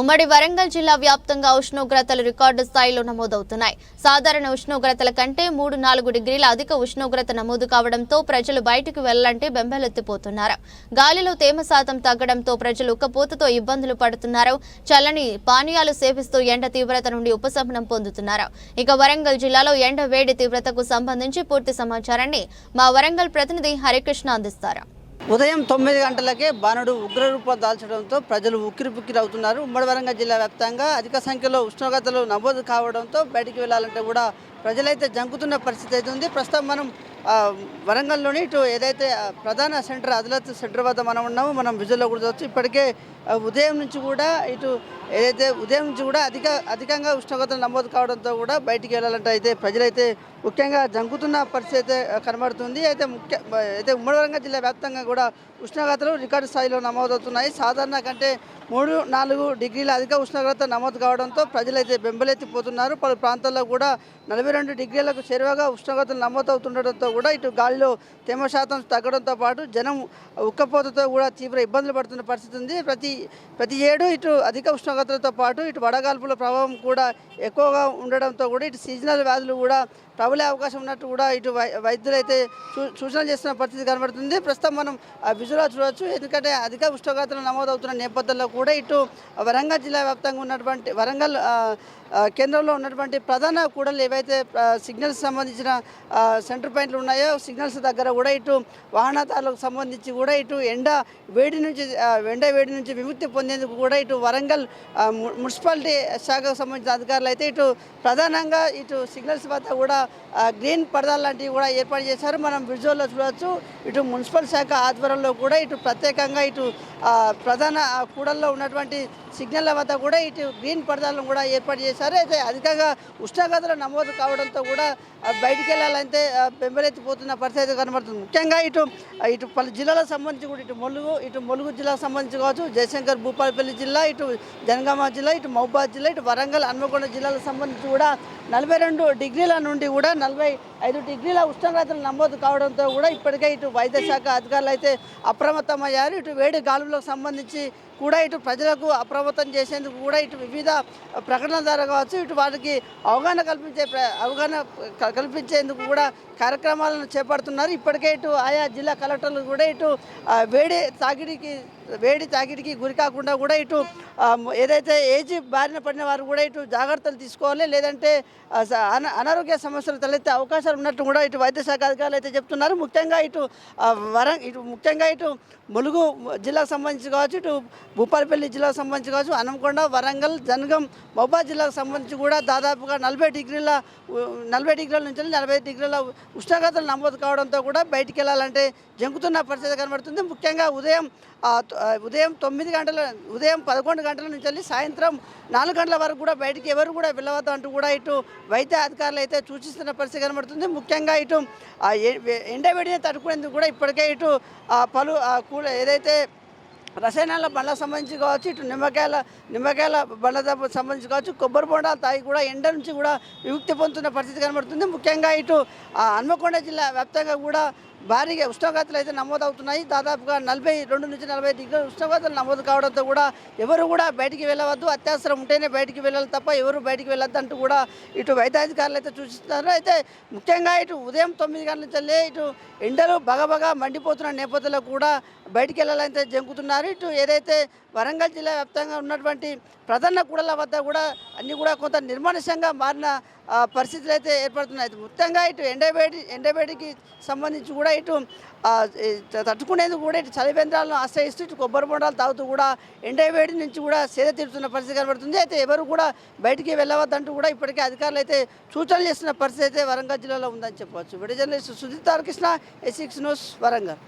ఉమ్మడి వరంగల్ జిల్లా వ్యాప్తంగా ఉష్ణోగ్రతలు రికార్డు స్థాయిలో నమోదవుతున్నాయి. సాధారణ ఉష్ణోగ్రతల కంటే మూడు నాలుగు డిగ్రీల అధిక ఉష్ణోగ్రత నమోదు కావడంతో ప్రజలు బయటకు వెళ్ళాలంటే బెంబెలెత్తిపోతున్నారు. గాలిలో తేమ శాతం తగ్గడంతో ప్రజలు ఉక్కపోతతో ఇబ్బందులు పడుతున్నారు. చల్లని పానీయాలు సేవిస్తూ ఎండ తీవ్రత నుండి ఉపశమనం పొందుతున్నారు. ఇక వరంగల్ జిల్లాలో ఎండ వేడి తీవ్రతకు సంబంధించి పూర్తి సమాచారాన్ని మా వరంగల్ ప్రతినిధి హరికృష్ణ అందిస్తారు. ఉదయం తొమ్మిది గంటలకే బాణుడు ఉగ్రరూపం దాల్చడంతో ప్రజలు ఉక్కిరిబుక్కిరి అవుతున్నారు. ఉమ్మడి వరంగల్ జిల్లా వ్యాప్తంగా అధిక సంఖ్యలో ఉష్ణోగ్రతలు నమోదు కావడంతో బయటికి వెళ్ళాలంటే కూడా ప్రజలైతే జంకుతున్న పరిస్థితి అయితే ఉంది. ప్రస్తుతం మనం వరంగల్లోని ఇటు ఏదైతే ప్రధాన సెంటర్ అదిలత్ సెంటర్ వద్ద మనం ఉన్నామో మనం విజువల్లో కూడా చూడవచ్చు ఇప్పటికే ఉదయం నుంచి కూడా ఇటు ఏదైతే ఉదయం నుంచి కూడా అధిక అధికంగా ఉష్ణోగ్రతలు నమోదు కావడంతో కూడా బయటికి వెళ్ళాలంటే అయితే ప్రజలైతే ముఖ్యంగా జంకుతున్న పరిస్థితి అయితే కనబడుతుంది. అయితే ముఖ్య అయితే ఉమ్మడి వరంగల్ జిల్లా వ్యాప్తంగా కూడా ఉష్ణోగ్రతలు రికార్డు స్థాయిలో నమోదవుతున్నాయి. సాధారణ కంటే మూడు నాలుగు డిగ్రీల అధిక ఉష్ణోగ్రత నమోదు కావడంతో ప్రజలైతే బెంబలెత్తిపోతున్నారు. పలు ప్రాంతాల్లో కూడా నలభై రెండు డిగ్రీలకు చేరువగా ఉష్ణోగ్రతలు నమోదవుతుండటంతో కూడా ఇటు గాలిలో తేమ శాతం తగ్గడంతో పాటు జనం ఉక్కపోతతో కూడా తీవ్ర ఇబ్బందులు పడుతున్న పరిస్థితి ఉంది. ప్రతి ప్రతి ఏడు ఇటు అధిక ఉష్ణోగ్రతలతో పాటు ఇటు వడగాల్పుల ప్రభావం కూడా ఎక్కువగా ఉండడంతో కూడా ఇటు సీజనల్ వ్యాధులు కూడా ప్రబలే అవకాశం ఉన్నట్టు కూడా ఇటు వై వైద్యులు అయితే సూచన చేస్తున్న పరిస్థితి కనబడుతుంది. ప్రస్తుతం మనం ఆ చూడవచ్చు ఎందుకంటే అధిక ఉష్ణోగ్రతలు నమోదవుతున్న నేపథ్యంలో కూడా ఇటు వరంగల్ జిల్లా వ్యాప్తంగా ఉన్నటువంటి వరంగల్ కేంద్రంలో ఉన్నటువంటి ప్రధాన కూడలు ఏవైతే సిగ్నల్స్ సంబంధించిన సెంటర్ పాయింట్లు ఉన్నాయో సిగ్నల్స్ దగ్గర కూడా ఇటు వాహనదారులకు సంబంధించి కూడా ఇటు ఎండ వేడి నుంచి ఎండ వేడి నుంచి విముక్తి పొందేందుకు కూడా ఇటు వరంగల్ మున్సిపాలిటీ శాఖకు సంబంధించిన అధికారులు అయితే ఇటు ప్రధానంగా ఇటు సిగ్నల్స్ వద్ద కూడా గ్రీన్ పరదాలు లాంటివి కూడా ఏర్పాటు చేశారు. మనం విజువల్లో చూడవచ్చు. ఇటు మున్సిపల్ శాఖ ఆధ్వర్యంలో కూడా ఇటు ప్రత్యేకంగా ఇటు ప్రధాన కూడల్లో ఉన్నటువంటి సిగ్నల్ల వద్ద కూడా ఇటు గ్రీన్ పరదాలను కూడా ఏర్పాటు చేశారు. అయితే అధికంగా ఉష్ణోగ్రతలు నమోదు కావడంతో కూడా బయటికి వెళ్ళాలంటే బెంబలెత్తిపోతున్న పరిస్థితి అయితే కనబడుతుంది. ముఖ్యంగా ఇటు ఇటు పలు జిల్లాలకు సంబంధించి కూడా ఇటు ములుగు ఇటు ములుగు జిల్లాకు సంబంధించి కావచ్చు జయశంకర్ భూపాలపల్లి జిల్లా ఇటు జనగామ జిల్లా ఇటు మహబాద్ జిల్లా ఇటు వరంగల్ హన్మకొండ జిల్లాలకు సంబంధించి కూడా నలభై రెండు డిగ్రీల నుండి కూడా నలభై ఐదు డిగ్రీల ఉష్ణోగ్రతలు నమోదు కావడంతో కూడా ఇప్పటికే ఇటు వైద్య శాఖ అధికారులు అయితే అప్రమత్తమయ్యారు. ఇటు వేడి గాలులకు సంబంధించి కూడా ఇటు ప్రజలకు అప్రమత్తం చేసేందుకు కూడా ఇటు వివిధ ప్రకటనల ద్వారా కావచ్చు ఇటు వారికి అవగాహన కల్పించే అవగాహన క- కల్పించేందుకు కూడా కార్యక్రమాలను చేపడుతున్నారు. ఇప్పటికే ఇటు ఆయా జిల్లా కలెక్టర్లు కూడా ఇటు వేడి తాగిడికి వేడి తాకిడికి గురి కాకుండా కూడా ఇటు ఏదైతే ఏజ్ బారిన పడిన వారు కూడా ఇటు జాగ్రత్తలు తీసుకోవాలి. లేదంటే అన- అనారోగ్య సమస్యలు తలెత్తే అవకాశాలు ఉన్నట్టు కూడా ఇటు వైద్య శాఖ అధికారులు అయితే చెప్తున్నారు. ముఖ్యంగా ఇటు వరం ఇటు ముఖ్యంగా ఇటు ములుగు జిల్లాకు సంబంధించి కావచ్చు ఇటు భూపాలపల్లి జిల్లాకు సంబంధించి కావచ్చు హనంకొండ వరంగల్ జనగం మహబాద్ జిల్లాకు సంబంధించి కూడా దాదాపుగా నలభై డిగ్రీల ఉ- నలభై డిగ్రీల నుంచి నలభై డిగ్రీల ఉష్ణోగ్రతలు నమోదు కావడంతో కూడా బయటికి వెళ్ళాలంటే జంకుతున్న పరిస్థితి కనబడుతుంది. ముఖ్యంగా ఉదయం ఉదయం తొమ్మిది గంటల ఉదయం పదకొండు గంటల నుంచి వెళ్ళి సాయంత్రం నాలుగు గంటల వరకు కూడా బయటికి ఎవరు కూడా వెళ్ళవద్దు అంటూ కూడా ఇటు వైద్య అధికారులు అయితే సూచిస్తున్న పరిస్థితి కనబడుతుంది. ముఖ్యంగా ఇటు ఆ ఎండవేడిని తట్టుకునేందుకు కూడా ఇప్పటికే ఇటు ఆ పలు ఆ కూల ఏదైతే రసాయనాల బండ్లకు సంబంధించి కావచ్చు ఇటు నిమ్మకాయల నిమ్మకాయల బండ్ల సంబంధించి కావచ్చు కొబ్బరి బొండాలు తాగి కూడా ఎండ నుంచి కూడా విముక్తి పొందుతున్న పరిస్థితి కనబడుతుంది. ముఖ్యంగా ఇటు ఆ, హన్మకొండ జిల్లా వ్యాప్తంగా కూడా భారీగా ఉష్ణోగ్రతలు అయితే నమోదవుతున్నాయి. దాదాపుగా నలభై రెండు నుంచి నలభై డిగ్రీల ఉష్ణోగ్రతలు నమోదు కావడంతో కూడా ఎవరు కూడా బయటికి వెళ్ళవద్దు. అత్యవసరం ఉంటేనే బయటికి వెళ్ళాలి తప్ప ఎవరు బయటికి వెళ్ళొద్దు అంటూ కూడా ఇటు వైద్యాధికారులు అయితే సూచిస్తున్నారు. అయితే ముఖ్యంగా ఇటు ఉదయం తొమ్మిది గంటల నుంచి ఇటు ఎండలు బగబగా మండిపోతున్న నేపథ్యంలో కూడా బయటికి వెళ్ళాలంటే జంకుతున్నారు. ఇటు ఏదైతే వరంగల్ జిల్లా వ్యాప్తంగా ఉన్నటువంటి ప్రధాన కూడల వద్ద కూడా అన్నీ కూడా కొంత నిర్మానుష్యంగా మారిన పరిస్థితులు అయితే ఏర్పడుతున్నాయి. మొత్తంగా ఇటు ఎండబేడి ఎండబేడికి సంబంధించి కూడా ఇటు తట్టుకునేందుకు కూడా ఇటు చలివేంద్రాలను ఆశ్రయిస్తూ ఇటు కొబ్బరి బొండాలు తాగుతూ కూడా ఎండవేడి నుంచి కూడా సేద తీరుతున్న పరిస్థితి కనబడుతుంది. అయితే ఎవరు కూడా బయటికి వెళ్ళవద్దంటూ కూడా ఇప్పటికే అధికారులు అయితే సూచనలు చేస్తున్న పరిస్థితి అయితే వరంగల్ జిల్లాలో ఉందని చెప్పవచ్చు. విడి జర్నలిస్ట్ సుజిత్ కృష్ణ ఎసిక్స్ న్యూస్ వరంగల్.